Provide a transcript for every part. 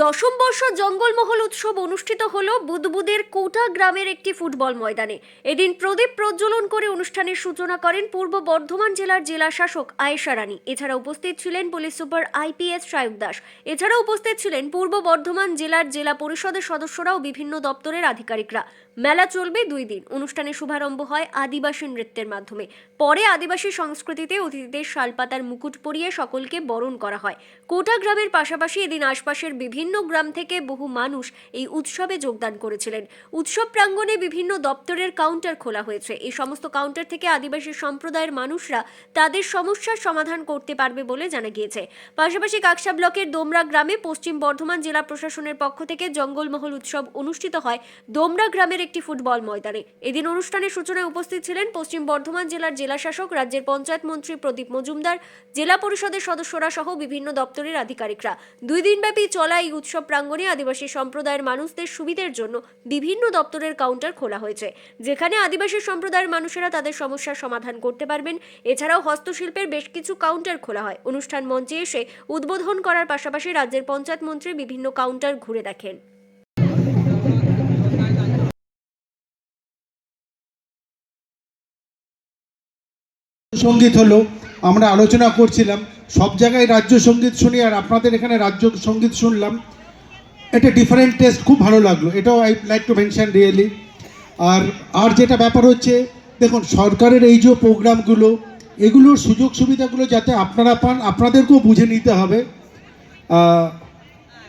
দশম বর্ষ জঙ্গলমহল উৎসব অনুষ্ঠিত হল বুদবুদের কোটা গ্রামের একটি ফুটবল ময়দানে। এদিন প্রদীপ প্রজ্বলন করে অনুষ্ঠানের সূচনা করেন পূর্ব বর্ধমান জেলার জেলা শাসক আয়েশা রানী। এছাড়া উপস্থিত ছিলেন police super IPS Sayak Das. এছাড়া উপস্থিত ছিলেন পূর্ব বর্ধমান জেলার জেলা পরিষদের সদস্যরা ও বিভিন্ন দপ্তরের আধিকারিকরা। মেলা চলবে দুই দিন। অনুষ্ঠানের শুভারম্ভ হয় আদিবাসী নৃত্যের মাধ্যমে। পরে আদিবাসী সংস্কৃতিতে অতিথিদের শালপাতার মুকুট পরিয়ে সকলকে বরণ করা হয়। কোটা গ্রামের পাশাপাশি এদিন আশপাশের বিভিন্ন গ্রাম থেকে বহু মানুষ এই উৎসবে যোগদান করেছিলেন। উৎসব প্রাঙ্গণে বিভিন্ন দপ্তরের কাউন্টার খোলা হয়েছে। এই সমস্ত কাউন্টার থেকে আদিবাসী সম্প্রদায়ের মানুষরা তাদের সমস্যার সমাধান করতে পারবে বলে জানা গিয়েছে। পাশাপাশি কাকসা ব্লকের দোমরা গ্রামে পশ্চিম বর্ধমান জেলা প্রশাসনের পক্ষ থেকে জঙ্গলমহল উৎসব অনুষ্ঠিত হয় দোমরা গ্রামের একটি ফুটবল ময়দানে। এদিন অনুষ্ঠানের সূচনায় উপস্থিত ছিলেন পশ্চিম বর্ধমান জেলার জেলাশাসক রাজ্যের পঞ্চায়েত মন্ত্রী প্রদীপ মজুমদার, জেলা পরিষদের সদস্যরা সহ বিভিন্ন দপ্তরের আধিকারিকরা। দুই দিনব্যাপী চলা এই উৎসব প্রাঙ্গণে আদিবাসী সম্প্রদায়ের মানুষদের সুবিধের জন্য বিভিন্ন দপ্তরের কাউন্টার খোলা হয়েছে, যেখানে আদিবাসী সম্প্রদায়ের মানুষেরা তাদের সমস্যার সমাধান করতে পারবেন। এছাড়াও হস্তশিল্পের বেশ কিছু কাউন্টার খোলা হয়। অনুষ্ঠান মঞ্চে এসে উদ্বোধন করার পাশাপাশি রাজ্যের পঞ্চায়েত মন্ত্রী বিভিন্ন কাউন্টার ঘুরে দেখেন। সংগীত হলো আমরা আলোচনা করছিলাম, সব জায়গায় রাজ্য সংগীত শুনি আর আপনাদের এখানে রাজ্য সংগীত শুনলাম। এটা ডিফারেন্ট টেস্ট খুব ভালো লাগল। এটাও I like to mention really আর আর যেটা ব্যাপার হচ্ছে, দেখুন, সরকারের এই যে প্রোগ্রামগুলো, এগুলোর সুযোগ সুবিধাগুলো যাতে আপনারা পান, আপনাদেরকেও বুঝে নিতে হবে।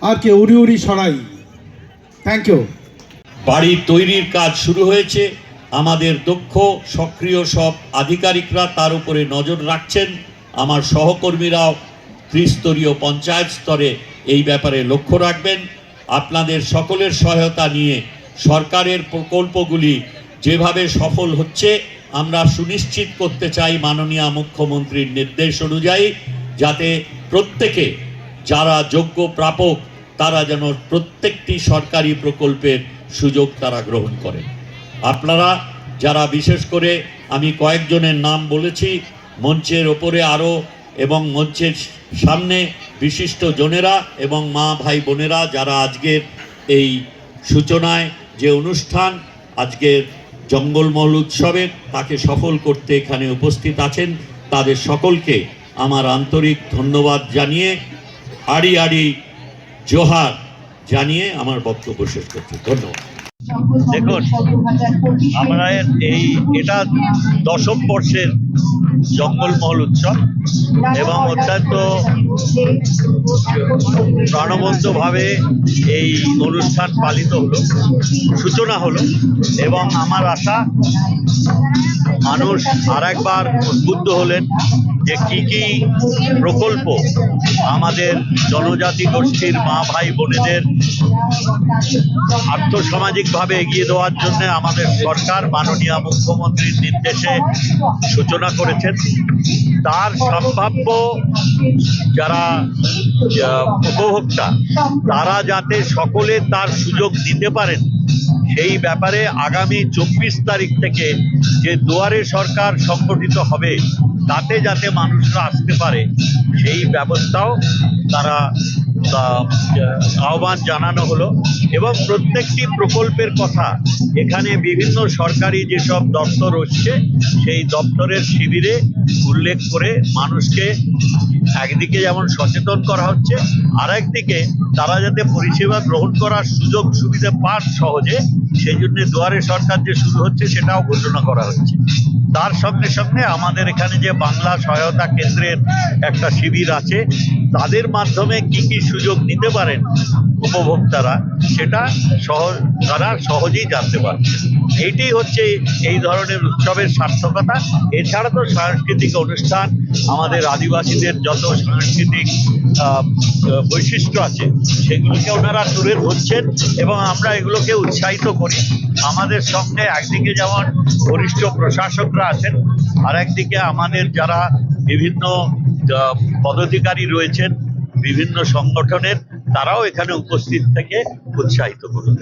আর কে, উড়ি উড়ি সরাই। থ্যাংক ইউ বাড়ি তৈরির কাজ শুরু হয়েছে। আমাদের দক্ষ সক্রিয় সব আধিকারিকরা তার উপরে নজর রাখছেন। আমার সহকর্মীরাও ত্রিস্তরীয় পঞ্চায়েত স্তরে এই ব্যাপারে লক্ষ্য রাখবেন। আপনাদের সকলের সহায়তা নিয়ে সরকারের প্রকল্পগুলি যেভাবে সফল হচ্ছে, আমরা সুনিশ্চিত করতে চাই মাননীয় মুখ্যমন্ত্রীর নির্দেশ অনুযায়ী, যাতে প্রত্যেকে যারা যোগ্য প্রাপক, তারা যেন প্রত্যেকটি সরকারি প্রকল্পের সুযোগ তারা গ্রহণ করেন। আপনারা যারা বিশেষ করে আমি কয়েকজনের নাম বলেছি, মঞ্চের ওপরে আরও এবং মঞ্চের সামনে বিশিষ্ট জনেরা এবং মা, ভাই, বোনেরা যারা আজকের এই সূচনায় যে অনুষ্ঠান, আজকের জঙ্গলমহল উৎসবের, তাকে সফল করতে এখানে উপস্থিত আছেন। তাদের সকলকে আমার আন্তরিক ধন্যবাদ জানিয়ে, আড়ি আড়ি জোহার জানিয়ে আমার বক্তব্য শেষ করছি। ধন্যবাদ। দেখুন আমরা এই এটা দশম বর্ষের জঙ্গলমহল উৎসব এবং অত্যন্ত প্রাণবন্তভাবে এই অনুষ্ঠান পালিত হলো, সূচনা হলো এবং আমার আশা, মানুষ আর একবার উদ্বুদ্ধ হলেন যে কি কি প্রকল্প আমাদের জনজাতি গোষ্ঠীর মা, ভাই, বোনেদের আর্থসামাজিকভাবে এগিয়ে দেওয়ার জন্য আমাদের সরকার, মাননীয় মুখ্যমন্ত্রীর নির্দেশে সূচনা করেছেন, তার সম্ভাব্য যারা উপভোক্তা, তারা যাতে সকলে তার সুযোগ দিতে পারেন, সেই ব্যাপারে আগামী চব্বিশ তারিখ থেকে যে দুয়ারে সরকার সংগঠিত হবে, তাতে যাতে মানুষরা আসতে পারে, সেই ব্যবস্থাও তারা আহ্বান জানানো হলো এবং প্রত্যেকটি প্রকল্পের কথা এখানে বিভিন্ন সরকারি যেসব দপ্তর হচ্ছে সেই দপ্তরের শিবিরে উল্লেখ করে মানুষকে একদিকে যেমন সচেতন করা হচ্ছে আর একদিকে তারা যাতে পরিষেবা গ্রহণ করার সুযোগ সুবিধা পান সহজে, সেই জন্য দুয়ারে সরকার যে শুরু হচ্ছে সেটাও ঘোষণা করা হচ্ছে। তার সঙ্গে সঙ্গে আমাদের এখানে যে বাংলা সহায়তা কেন্দ্রের একটা শিবির আছে, তাদের মাধ্যমে কি কি সুযোগ নিতে পারেন উপভোক্তারা, সেটা সহজ তারা সহজেই জানতে পারছে এইটাই হচ্ছে এই ধরনের উৎসবের সার্থকতা। এছাড়া তো সাংস্কৃতিক অনুষ্ঠান, আমাদের আদিবাসীদের যত সাংস্কৃতিক বৈশিষ্ট্য আছে, সেগুলোকে ওনারা তুলে ধরছেন এবং আমরা এগুলোকে উৎসাহিত করি। আমাদের সঙ্গে একদিকে যেমন বরিষ্ঠ প্রশাসকরা আছেন। আর একদিকে আমাদের যারা বিভিন্ন পদাধিকারী রয়েছেন, বিভিন্ন সংগঠনের, তারাও এখানে উপস্থিত থেকে উৎসাহিত করুন।